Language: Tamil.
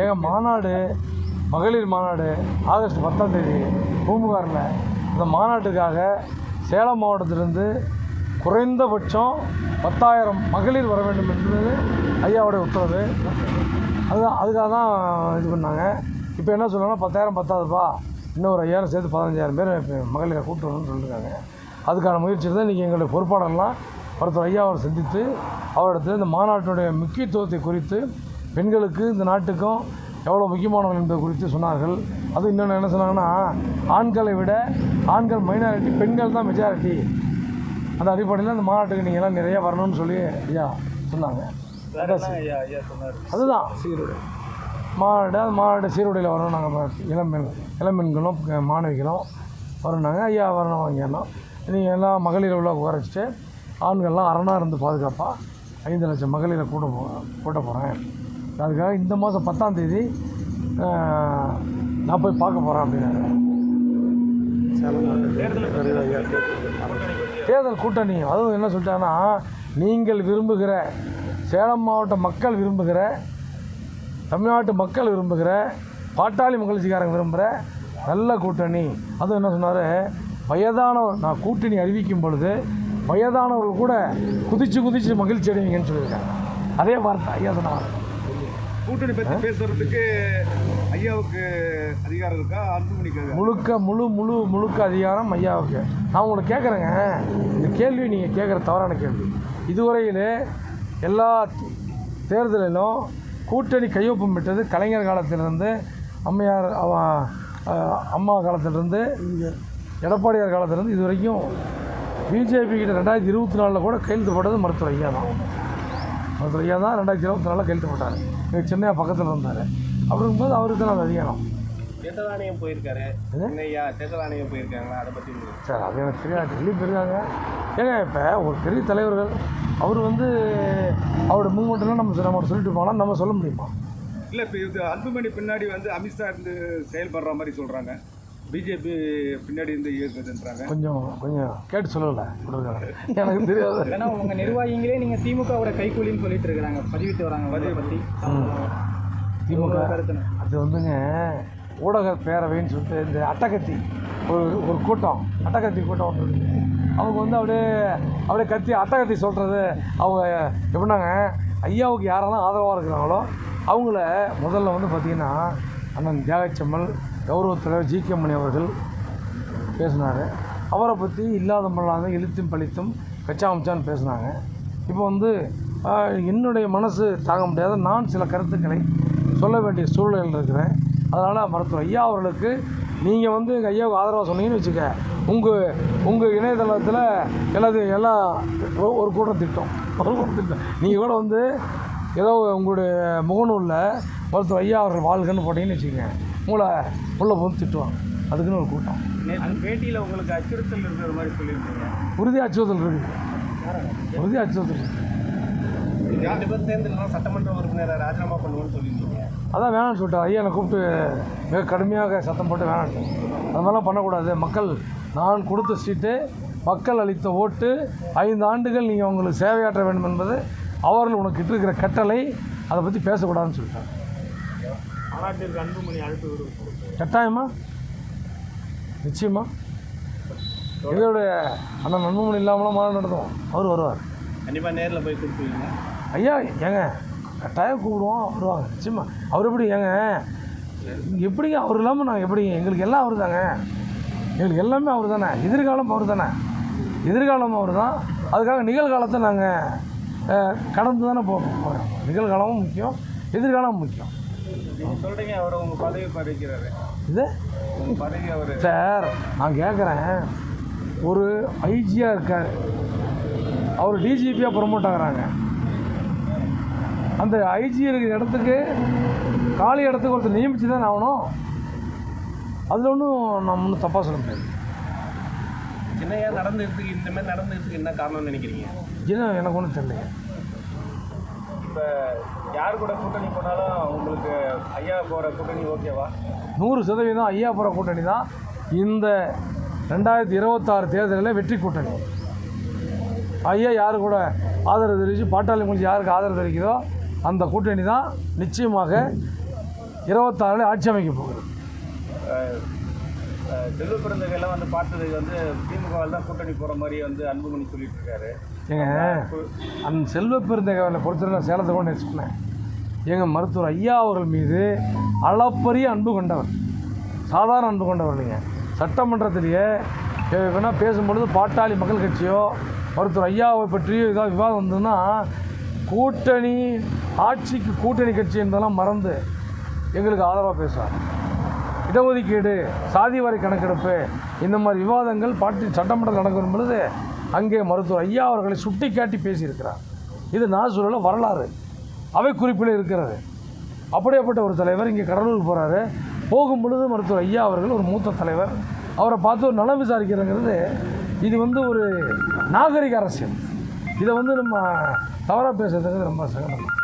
ஏங்க மாநாடு மகளிர் மாநாடு ஆகஸ்ட் பத்தாம் தேதி பூம்புகாரில். இந்த மாநாட்டுக்காக சேலம் மாவட்டத்திலிருந்து குறைந்தபட்சம் பத்தாயிரம் மகளிர் வர வேண்டும் என்பது ஐயாவுடைய உத்தரவு. அதுதான் அதுக்காக தான் இது பண்ணாங்க. இப்போ என்ன சொல்லணும்னா பத்தாயிரம் பத்தாதுப்பா. இன்னும் ஒரு ஐயாயிரம் சேர்த்து பதினஞ்சாயிரம் பேர் இப்போ மகளிரை கூப்பிட்டு வரணும்னு சொல்லியிருக்காங்க அதுக்கான முயற்சி தான் இன்றைக்கி எங்களுடைய பொறுப்பாளர்லாம் ஒருத்தர் ஐயா அவரை சந்தித்து அவரிடத்தில் இந்த மாநாட்டினுடைய முக்கியத்துவத்தை குறித்து பெண்களுக்கு இந்த நாட்டுக்கும் எவ்வளோ முக்கியமானவர்கள் என்பது குறித்து சொன்னார்கள். அது இன்னொன்று என்ன சொன்னாங்கன்னா ஆண்களை விட ஆண்கள் மைனாரிட்டி பெண்கள் தான் மெஜாரிட்டி அந்த அடிப்படையில் இந்த மாநாட்டுக்கு நீங்கள் எல்லாம் நிறைய வரணும்னு சொல்லி ஐயா சொன்னாங்க. அதுதான். சீருடை மாநாடு அந்த மாநாடு சீருடையில் வரணும் நாங்கள் இளம்பெண் இளம்பெண்களும் மாணவிகளும் வரணுங்க ஐயா வரணும் வாங்கிடணும் நீங்கள் எல்லாம் மகளிர் உள்ள குறைச்சிட்டு ஆண்கள்லாம் அரணாக இருந்து பாதுகாப்பாக ஐந்து லட்சம் மகளிரை கூட்ட போ கூட்ட போகிறேன் அதுக்காக இந்த மாதம் பத்தாம் தேதி நான் போய் பார்க்க போகிறேன் அப்படின்னாரு. தேர்தல் கூட்டணி அதுவும் என்ன சொல்லிட்டாங்கன்னா நீங்கள் விரும்புகிற சேலம் மாவட்ட மக்கள் விரும்புகிற தமிழ்நாட்டு மக்கள் விரும்புகிற பாட்டாளி மகிழ்ச்சிக்காரங்க விரும்புகிற நல்ல கூட்டணி. அதுவும் என்ன சொன்னார்? வயதானவர் நான் கூட்டணி அறிவிக்கும் பொழுது வயதானவர்கள் கூட குதிச்சு குதிச்சு மகிழ்ச்சி அடைவீங்கன்னு சொல்லியிருக்காங்க அதே வார்த்தை ஐயா சொன்னாங்க கூட்டணி பத்தி பேசுறதுக்கு ஐயாவுக்கு அதிகாரம் இருக்கா? அன்புமணிக்கு முழுக்க முழு முழு முழுக்க அதிகாரம் ஐயாவுக்கு. நான் உங்களை கேட்குறேங்க இந்த கேள்வி நீங்கள் கேட்குற தவறான கேள்வி. இதுவரையில் எல்லா தேர்தலிலும் கூட்டணி கையொப்பம் பெற்றது கலைஞர் காலத்திலிருந்து அம்மையார் அவ அம்மா காலத்திலிருந்து எடப்பாடியார் காலத்திலிருந்து இது வரைக்கும் பிஜேபி கிட்ட ரெண்டாயிரத்தி இருபத்தி நாலில் கூட கையெழுத்து போட்டது மருத்துவர் ஐயா தான். மருத்துவர் ஐயா தான் ரெண்டாயிரத்தி இருபத்தி நாலில் கையெழுத்து போட்டார். சென்னையா பக்கத்தில் இருந்தார். அப்படிங்கும்போது அவருக்கு தான் அது அதிகாரம். தேர்தல் ஆணையம் போயிருக்காரு? ஐயா தேர்தல் ஆணையம் போயிருக்காங்களா? அதை உங்களுக்கு சார் அது எனக்கு தெரியாது. டெல்லி போயிருக்காங்க ஏங்க இப்போ ஒரு பெரிய தலைவர்கள் அவர் வந்து அவரோட மூமெண்ட்லாம் நம்ம நம்ம சொல்லிட்டு போனால் நம்ம சொல்ல முடியுமா? இல்ல இப்ப இது அன்புமணி பின்னாடி வந்து அமித்ஷா இருந்து செயல்படுற மாதிரி சொல்றாங்க. பிஜேபி பின்னாடி இருந்து இயக்குதுன்றாங்க. கொஞ்சம் கொஞ்சம் கேட்டு சொல்லலை எனக்கு தெரியாது. ஏன்னா உங்க நிர்வாகிகளே நீங்க திமுகவோட கைக்கூலின்னு சொல்லிட்டு இருக்காங்க பதிவிட்டு வராங்க அதை பத்தி. திமுக அது வந்துங்க ஊடக பேரவைன்னு சொல்லிட்டு இந்த அட்டகத்தி ஒரு ஒரு கூட்டம் அட்டகத்தி கூட்டம் ஒன்று அவங்க வந்து அப்படியே அப்படியே கத்தி அட்டகத்தி சொல்கிறது அவங்க எப்படின்னாங்க ஐயாவுக்கு யாரெல்லாம் ஆதரவாக இருக்கிறாங்களோ அவங்கள முதல்ல வந்து பார்த்திங்கன்னா அண்ணன் தியாகச்செம்மல் கௌரவ தலைவர் ஜி கே மணி அவர்கள் பேசினார். அவரை பற்றி இல்லாத மல்லாத இழுத்தும் பழித்தும் கச்சாமச்சான்னு பேசினாங்க. இப்போ வந்து என்னுடைய மனசு தாங்க முடியாத நான் சில கருத்துக்களை சொல்ல வேண்டிய சூழ்நிலையில் இருக்கிறேன். அதனால் மருத்துவர் ஐயா அவர்களுக்கு நீங்கள் வந்து எங்கள் ஐயாவுக்கு ஆதரவாக சொன்னீங்கன்னு வச்சுக்க உங்கள் உங்கள் இணையதளத்தில் எல்லாத்தையும் எல்லாம் ஒரு கூட்டம் திட்டம் ஒரு கூட்டம் திட்டம். நீங்கள் கூட வந்து ஏதோ உங்களுடைய முகநூலில் மருத்துவர் ஐயா அவர்கள் வாழ்கன்னு போட்டிங்கன்னு வச்சுக்கோங்க. உங்களை உள்ள போட்டு திட்டுவாங்க. அதுக்குன்னு ஒரு கூட்டம். பேட்டியில உங்களுக்கு அச்சுறுத்தல் இருக்கிற மாதிரி சொல்லியிருக்கீங்க உறுதி அச்சுறுத்தல் இருக்குது உறுதி அச்சுறுத்தல் இருக்குது ரெண்டு பேர் சேர்ந்து சட்டமன்ற உறுப்பினரை ராஜினாமா பண்ணுவோம்னு சொல்லியிருக்கீங்க அதான் வேணாம்னு சொல்லிட்டார் ஐயா என்னை கூப்பிட்டு மிக கடுமையாக சத்தம் போட்டு வேணான்ட்டு அது மாதிரிலாம் பண்ணக்கூடாது. மக்கள் நான் கொடுத்த சீட்டு மக்கள் அளித்த ஓட்டு ஐந்து ஆண்டுகள் நீங்கள் உங்களுக்கு சேவையாற்ற வேண்டும் என்பது அவர்கள் உனக்கு இட்டிருக்கிற கட்டளை அதை பற்றி பேசக்கூடாதுன்னு சொல்லிட்டாங்க. மாநாட்டிற்கு அன்புமணி அழைப்பு விடுவோம் கட்டாயமா? நிச்சயமா? இதோடைய அந்த நன்மணி இல்லாமலாம் மாநாடு நடத்துவோம். அவர் வருவார். கண்டிப்பா நேர்ல போய் கொடுத்துருவீங்க ஐயா ஏங்க கட்டாயம் கூப்பிடுவோம் வருவாங்க. நிச்சயமா. அவர் எப்படி ஏங்க எப்படிங்க அவர் இல்லாமல் நாங்கள் எப்படி எங்களுக்கு எல்லாம் அவர் தாங்க எங்களுக்கு எல்லாமே அவர் தானே எதிர்காலம் அவர் தானே எதிர்காலம் அவர் தான் அதுக்காக நிகழ்காலத்தை நாங்கள் கடந்து தானே போகிறோம் நிகழ்காலமும் முக்கியம் எதிர்காலமும் முக்கியம். நீங்க சொல்றீங்க அவர் உங்க பதவி பறிக்கிறாரு. இது? உங்க பதவி அவர். சார் நான் கேட்குறேன் ஒரு ஐஜியாக இருக்கார். அவர் டிஜிபியாக ப்ரொமோட் ஆகுறாங்க. அந்த ஐஜி இருக்கிற இடத்துக்கு காலி இடத்துக்கு ஒருத்தர் நியமித்து தான் ஆகணும். அதில் ஒன்றும் நம்ம ஒன்றும் தப்பாக சொல்ல முடியாது. சின்னையா நடந்ததுக்கு இந்த மாதிரி நடந்ததுக்கு என்ன காரணம்னு நினைக்கிறீங்க? ஏன்னா எனக்கு ஒன்றும் தெரியல இப்ப யார் கூட கூட்டணி போனாலும் உங்களுக்கு ஐயா போற கூட்டணி ஓகேவா? நூறு சதவீதம் ஐயாபுர கூட்டணி தான். இந்த ரெண்டாயிரத்தி இருபத்தாறு தேர்தலில் வெற்றி கூட்டணி. ஐயா யார் கூட ஆதரவு தெரிவித்து பாட்டாளி மொழி யாருக்கு ஆதரவு தெரிவிக்குதோ அந்த கூட்டணி தான் நிச்சயமாக இருபத்தாறில் ஆட்சி அமைக்க போகுது. செல்வ பிறந்தகையெல்லாம் வந்து பார்த்ததுக்கு வந்து திமுகவில் தான் கூட்டணி போகிற மாதிரி வந்து அன்புமணி சொல்லிட்டு இருக்காரு ஏங்க அந்த செல்வ பெருந்தகவலை பொறுத்தவரை நான் சேலத்தை கொண்டு சொன்னேன் எங்கள் மருத்துவர் ஐயா அவர்கள் மீது அளப்பரிய அன்பு கொண்டவர். சாதாரண அன்பு கொண்டவர் இல்லைங்க. சட்டமன்றத்திலேயே வேணால் பேசும்பொழுது பாட்டாளி மக்கள் கட்சியோ மருத்துவர் ஐயாவை பற்றியோ ஏதாவது விவாதம் வந்ததுன்னா கூட்டணி ஆட்சிக்கு கூட்டணி கட்சி என்பதெல்லாம் மறந்து எங்களுக்கு ஆதரவாக பேசுவார். இடஒதுக்கீடு சாதிவாரி கணக்கெடுப்பு இந்த மாதிரி விவாதங்கள் பாட்டி சட்டமன்றத்தில் நடக்கும் பொழுது அங்கே மருத்துவர் ஐயா அவர்களை சுட்டி காட்டி பேசியிருக்கிறார். இது நான் சொல்லல வரலாறு. அவை குறிப்பில் இருக்கிறது. அப்படியேப்பட்ட ஒரு தலைவர் இங்கே கடலூர் போகிறாரு போகும் பொழுது மருத்துவர் ஐயா அவர்கள் ஒரு மூத்த தலைவர். அவரை பார்த்து ஒரு நலம் விசாரிக்கிறதுங்கிறது இது வந்து ஒரு நாகரிக அரசியல். இதை வந்து நம்ம தவறாக பேசுறதுங்கிறது ரொம்ப சங்கடம்